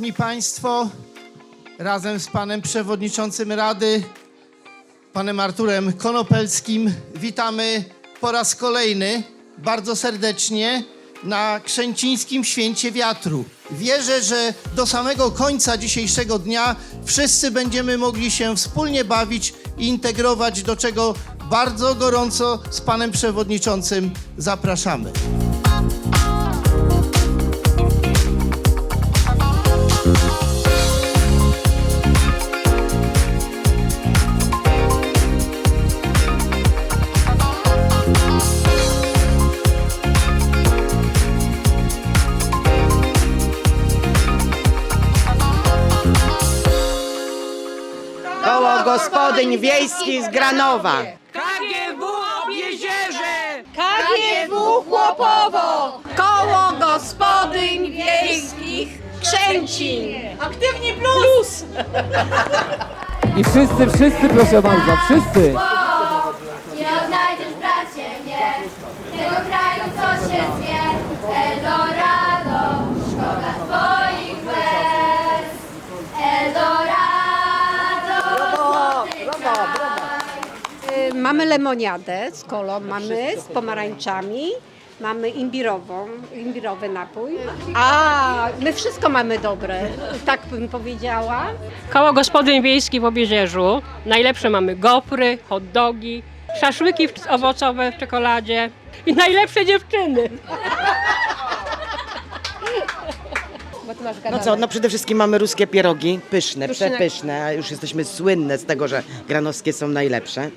Szanowni Państwo, razem z Panem Przewodniczącym Rady, Panem Arturem Konopelskim, witamy po raz kolejny bardzo serdecznie na Krzęcińskim Święcie Wiatru. Wierzę, że do samego końca dzisiejszego dnia wszyscy będziemy mogli się wspólnie bawić i integrować, do czego bardzo gorąco z Panem Przewodniczącym zapraszamy. Gospodyń wiejskich z Granowa. KGW Obieźierze! KGW Chłopowo! Koło Gospodyń Wiejskich Krzęcin! Aktywni plus! I wszyscy, wszyscy proszę bardzo, wszyscy. Mamy lemoniadę z kolą, mamy z pomarańczami, mamy imbirową, imbirowy napój. A, my wszystko mamy dobre, tak bym powiedziała. Koło gospodyń wiejskich w Obieżerzu. Najlepsze mamy gopry, hot dogi, szaszłyki w- owocowe w czekoladzie i najlepsze dziewczyny. Bo ty masz No co, no przede wszystkim mamy ruskie pierogi, pyszne, przepyszne, a już jesteśmy słynne z tego, że granowskie są najlepsze.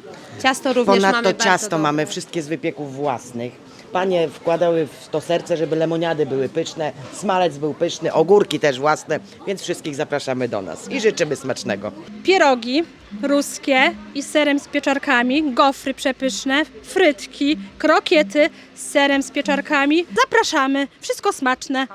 Ciasto również mamy Ponadto bardzo ciasto dobre. mamy wszystkie z wypieków własnych. Panie wkładały w to serce, żeby lemoniady były pyszne, smalec był pyszny, ogórki też własne, więc wszystkich zapraszamy do nas i życzymy smacznego. pierogi ruskie i z serem z pieczarkami, gofry przepyszne, frytki, krokiety z serem z pieczarkami. Zapraszamy, wszystko smaczne.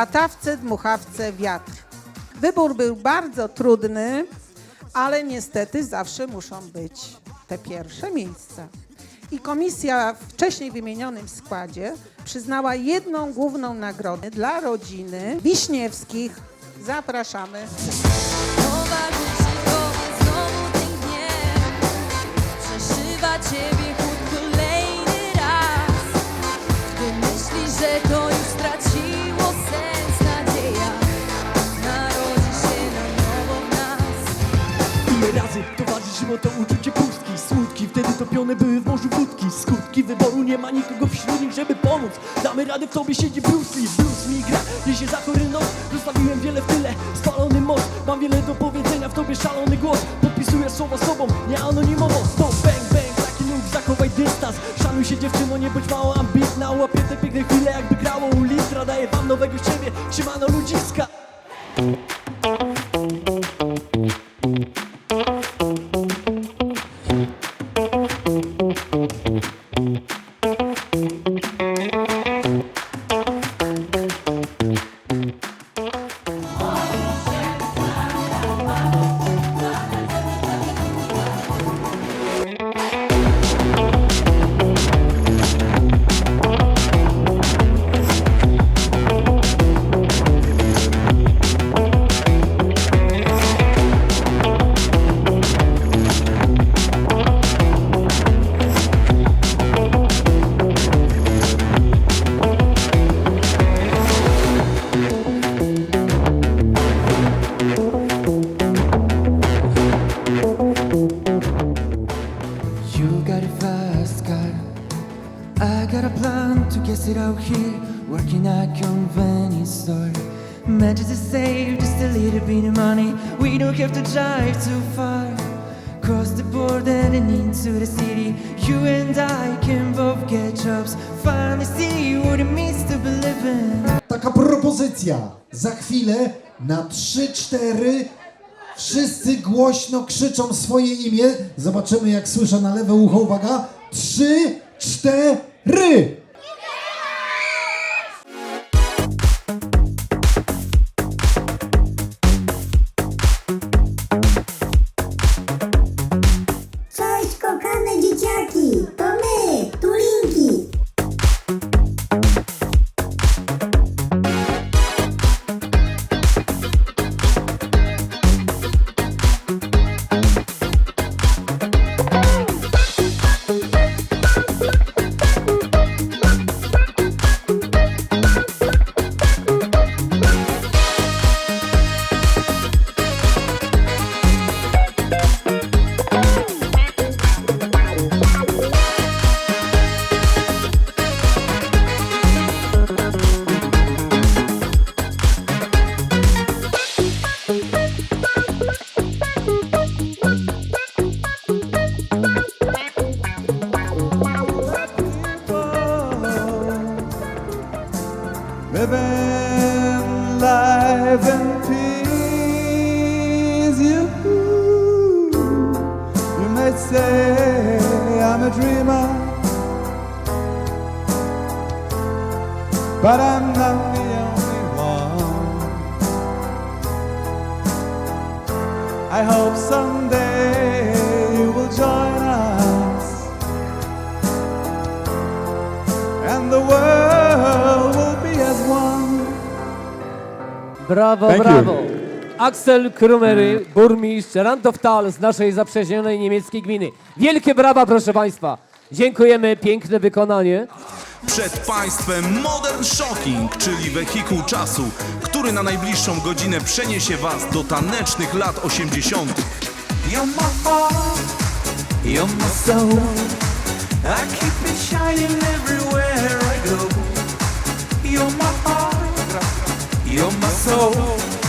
Latawce, dmuchawce, wiatr. Wybór był bardzo trudny, ale niestety zawsze muszą być te pierwsze miejsca. I komisja w wcześniej wymienionym składzie przyznała jedną główną nagrodę dla rodziny Wiśniewskich Zapraszamy. Ciebie chłód kolejny raz Gdy myślisz, że to towarzyszyło to uczucie pustki. Smutki wtedy topione były w morzu wódki Skutki wyboru nie ma nikogo wśród nich, żeby pomóc. Damy radę, w tobie siedzi Bruce Lee. Blues mi gra, niesie za chory nos Zostawiłem wiele w tyle, spalony most. Mam wiele do powiedzenia, w tobie szalony głos. Podpisuję słowo sobą, nie anonimowo. Stop, bang, bang, taki nóg, zachowaj dystans. Szanuj się dziewczyno, nie bądź mało ambitna. Łapie te piękne chwile, jakby grało u litra. Daję wam nowego siebie, siemano ludziska Managed to save just a little bit of money We don't have to drive too far Cross the border and into the city You and I can both get jobs Finally see what it means to be living Taka propozycja. Za chwilę na 3-4 wszyscy głośno krzyczą swoje imię. Zobaczymy jak słyszę na lewe ucho. Uwaga. 3, 4. Brawo, brawo. Axel Krumery, burmistrz Randowtal z naszej zaprzyjaźnionej niemieckiej gminy. Wielkie brawa, proszę Państwa. Dziękujemy, piękne wykonanie. Przed Państwem Modern Shocking, czyli wehikuł czasu, który na najbliższą godzinę przeniesie Was do tanecznych lat 80. You're my heart, you're my soul. I keep it shining everywhere I go. You're my heart, you're my soul.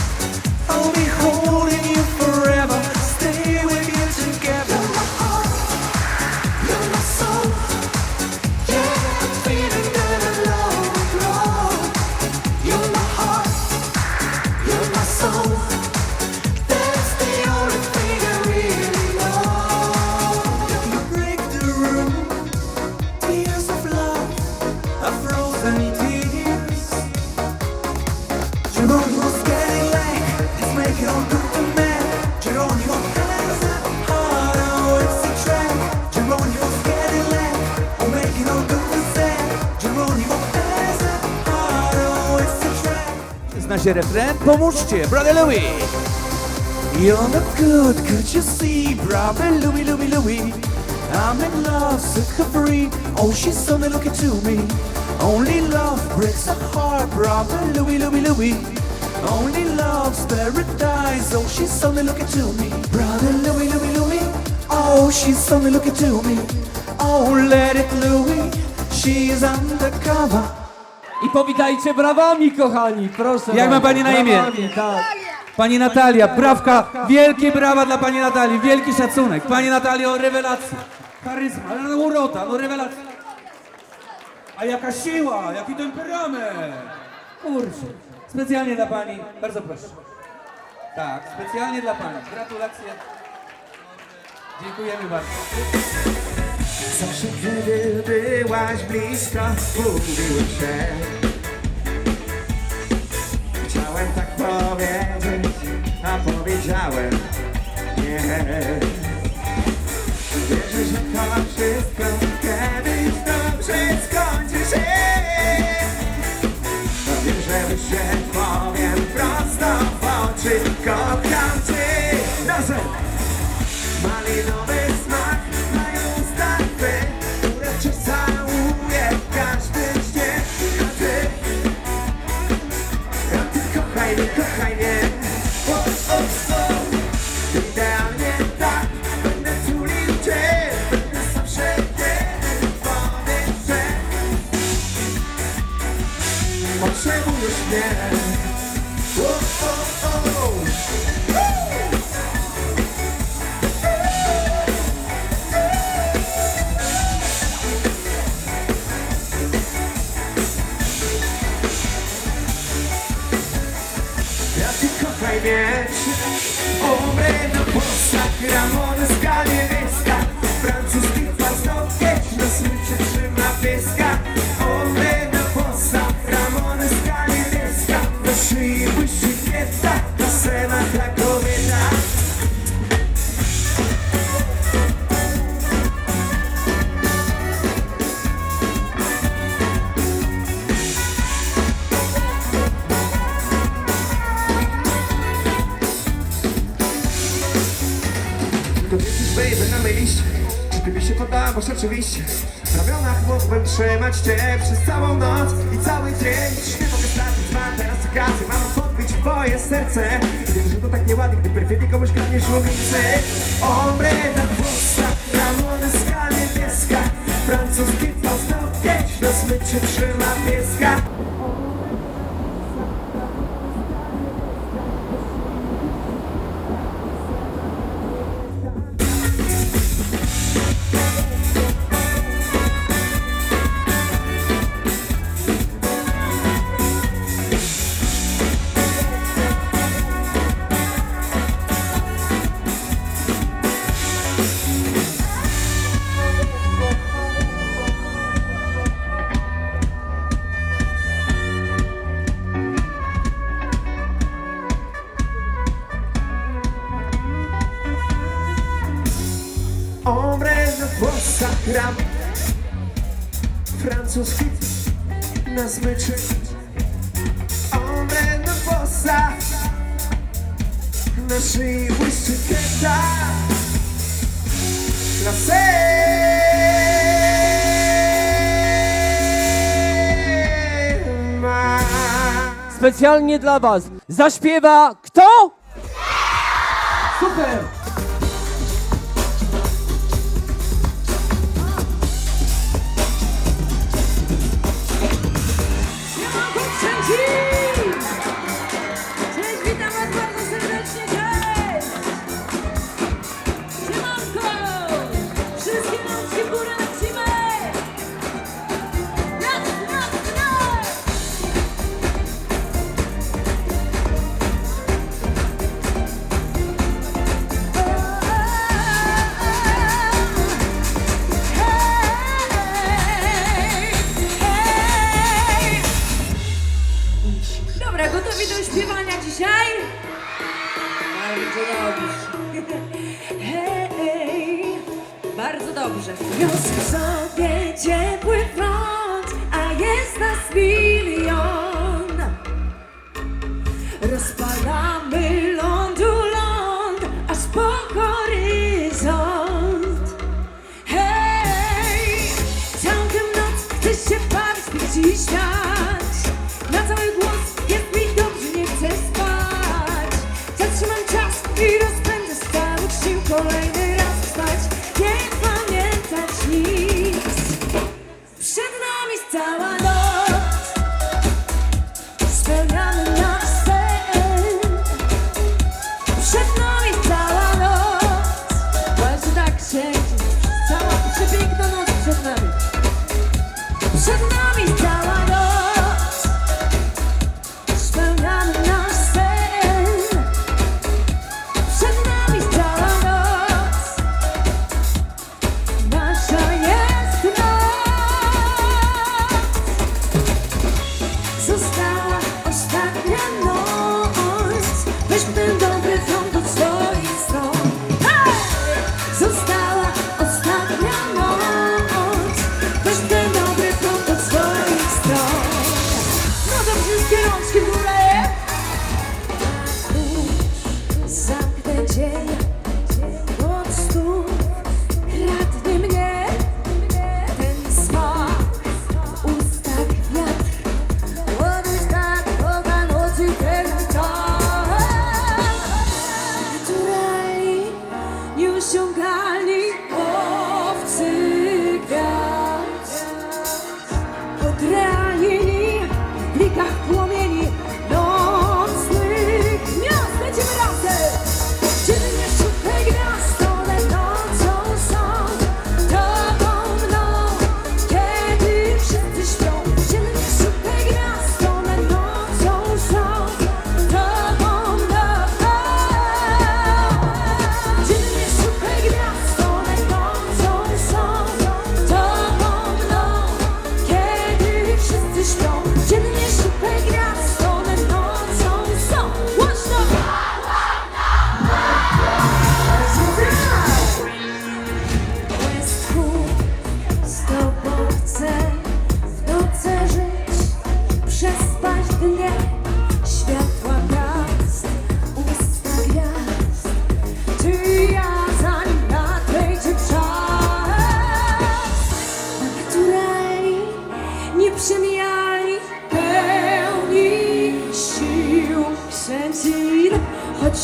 Się refren. Pomóżcie, Brother Louis. You're not good, could you see, brother Louis, Louis, Louis? I'm in love, set her free. Oh, she's only looking to me. Only love breaks a heart, brother Louis, Louis, Louis. Only love's paradise. Oh, she's only looking to me, brother Louis, Louis, Louis. Oh, she's only looking to me. Oh, let it, Louis. She's undercover. I powitajcie brawami, kochani, proszę Jak ma bardzo. pani na imię? Brawami, tak. Pani Natalia, brawka, wielkie brawa dla pani Natalii, wielki szacunek. Pani Natalio, rewelacja. Charyzma, ale no urota, no rewelacja. A jaka siła, jaki temperament. Kurczę, specjalnie dla pani, bardzo proszę. Tak, specjalnie dla pani. Gratulacje. Dziękujemy bardzo. Zawsze kiedy byłaś blisko, mówiłem się. Chciałem tak powiedzieć, a powiedziałem nie. Wierzę, że to wszystko Mi się oczywiście W ramionach mógłbym trzymać cię przez całą noc i cały dzień. Dziś nie mogę stracić, mam teraz okazję. Mam podbić twoje serce. Wiem, że to tak nieładnie, gdy perfidnie komuś kradniesz ulicy Hombre na włosach, ramony ska niebieska. Francuski pastokieć na smyczy trzyma pieska Hombre na szyi błyszczy Specjalnie dla was zaśpiewa kto? Super!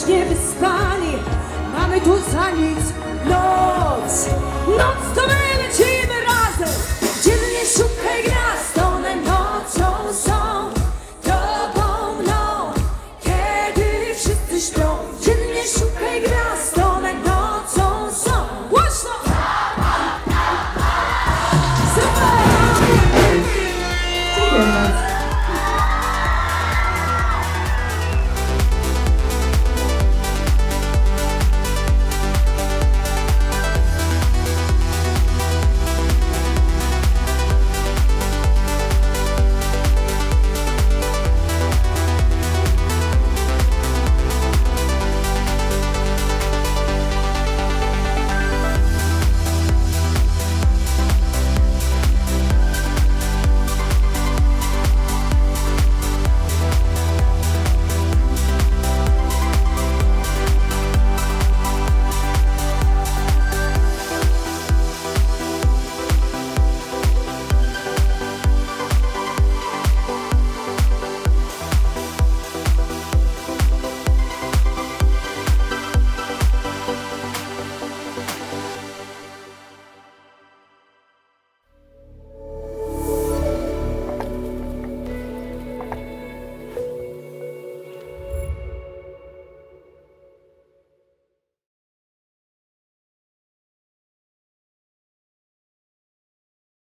Choć niewyspani, mamy tu za nic noc